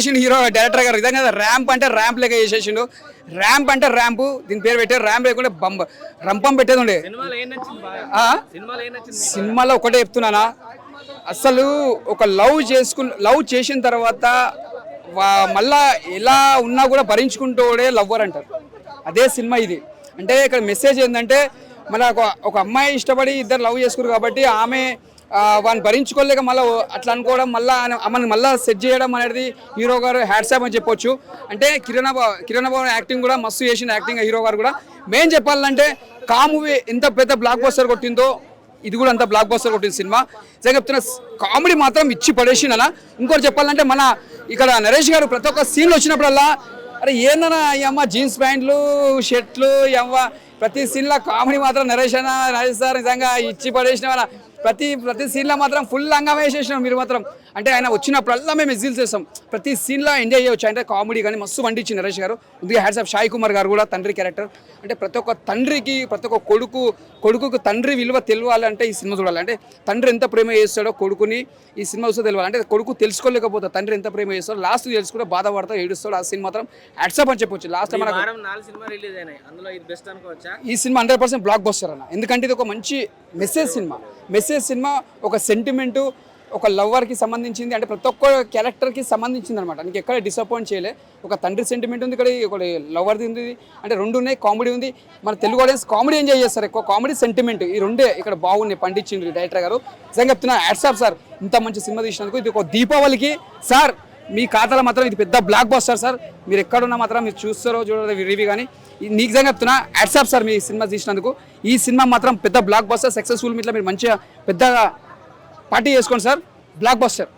చేసిండు hero director గారు. నిజంగా ర్యాంప్ అంటే ర్యాంప్ లెక్క చేసేసిండు. ర్యాంప్ అంటే ర్యాంప్ దీని పేరు పెట్టారు ర్యాంప్ లేకుంటే బంబ రంపం పెట్టేది ఉండే. సినిమాలో ఒకటే చెప్తున్నానా? అసలు ఒక లవ్ చేసుకు లవ్ చేసిన తర్వాత మళ్ళా ఎలా ఉన్నా కూడా భరించుకుంటూడే లవ్వర్ అంటారు. అదే సినిమా ఇది. అంటే ఇక్కడ మెసేజ్ ఏంటంటే మన ఒక అమ్మాయి ఇష్టపడి ఇద్దరు లవ్ చేసుకున్నారు కాబట్టి ఆమె వాడిని భరించుకోలేక మళ్ళీ అట్లా అనుకోవడం మళ్ళీ ఆమెను మళ్ళీ సెట్ చేయడం అనేది హీరో గారు హ్యాట్సాప్ అని చెప్పొచ్చు. అంటే కిరణ్ బా- కిరణ్ బాబు యాక్టింగ్ కూడా మస్తు చేసిన యాక్టింగ్ హీరో గారు కూడా. మెయిన్ చెప్పాలంటే కా మూవీ ఎంత పెద్ద బ్లాక్ బస్టర్ కొట్టిందో ఇది కూడా అంత బ్లాక్ బస్టర్ కొట్టిన సినిమా. నిజంగా చెప్తున్నా కామెడీ మాత్రం ఇచ్చి పడేసిన ఇంకోటి చెప్పాలంటే మన ఇక్కడ నరేష్ గారు ప్రతి ఒక్క సీన్లు వచ్చినప్పుడల్లా అరే ఏందన్నా ఈ అమ్మ జీన్స్ ప్యాంట్లు షర్ట్లు ఈ అమ్మ ప్రతి సీన్లో కామెడీ మాత్రం నరేష్ అన్న నరేష్ సార్ నిజంగా ఇచ్చి పడేసిన ప్రతి ప్రతి సీన్లో మాత్రం ఫుల్ అంగం వేసేసినాం మీరు మాత్రం. అంటే ఆయన వచ్చినప్పుడల్లా మేము ఎగ్జిల్ చేస్తాం. ప్రతి సీన్లో ఎంజాయ్ చేయవచ్చు అంటే కామెడీ కానీ మస్తు వండించి నరేష్ గారు. ముందుగా హ్యాట్స్ ఆఫ్ సాయి కుమార్ గారు కూడా తండ్రి క్యారెక్టర్ అంటే ప్రతి ఒక్క తండ్రికి ప్రతి ఒక్క కొడుకు కొడుకుకు తండ్రి విలువ తెలియాలంటే ఈ సినిమా చూడాలి. అంటే తండ్రి ఎంత ప్రేమ చేస్తాడో కొడుకుని ఈ సినిమా చూస్తే తెలియాలి అంటే కొడుకు తెలుసుకోలేకపోతే తండ్రి ఎంత ప్రేమ చేస్తాడో లాస్ట్ తెలుసుకుంటే బాధపడతాడు ఏడుస్తాడు ఆ సినిమా మాత్రం హ్యాట్సాప్ అని చెప్పొచ్చు. లాస్ట్ మనకు ఈ cinema hundred percent blockbuster అన్న. ఎందుకంటే ఇది ఒక మంచి మెసేజ్ సినిమా. మెసేజ్ సినిమా ఒక సెంటిమెంటు ఒక లవర్కి సంబంధించింది అంటే ప్రతి ఒక్క క్యారెక్టర్కి సంబంధించింది అనమాట నీకు ఎక్కడ డిసప్పాయింట్ చేయలే. ఒక తండ్రి సెంటిమెంట్ ఉంది ఇక్కడ ఒక లవర్ది ఉంది. అంటే రెండు ఉన్నాయి కామెడీ ఉంది. మన తెలుగు ఆడియన్స్ కామెడీ ఎంజాయ్ చేస్తారు ఎక్కువ. కామెడీ సెంటిమెంట్ ఈ రెండే ఇక్కడ బాగున్నాయి. పండించింది డైరెక్టర్ గారు. నిజంగా చెప్తున్నా యాడ్సాప్ సార్ ఇంత మంచి సినిమా తీసినందుకు ఇది ఒక దీపావళికి సార్ మీ ఖాతాలో మాత్రం ఇది పెద్ద బ్లాక్ బస్టర్ సార్ మీరు ఎక్కడున్నా మాత్రం మీరు చూస్తారో చూడరో రివ్యూ కానీ నీకు నిజంగా చెప్తున్నా యాడ్సాప్ సార్ మీ సినిమా తీసినందుకు. ఈ సినిమా మాత్రం పెద్ద బ్లాక్ బస్టర్ సక్సెస్ఫుల్ మీట్లో మీరు మంచిగా పెద్దగా పార్టీ చేసుకోండి సార్ బ్లాక్ బస్టర్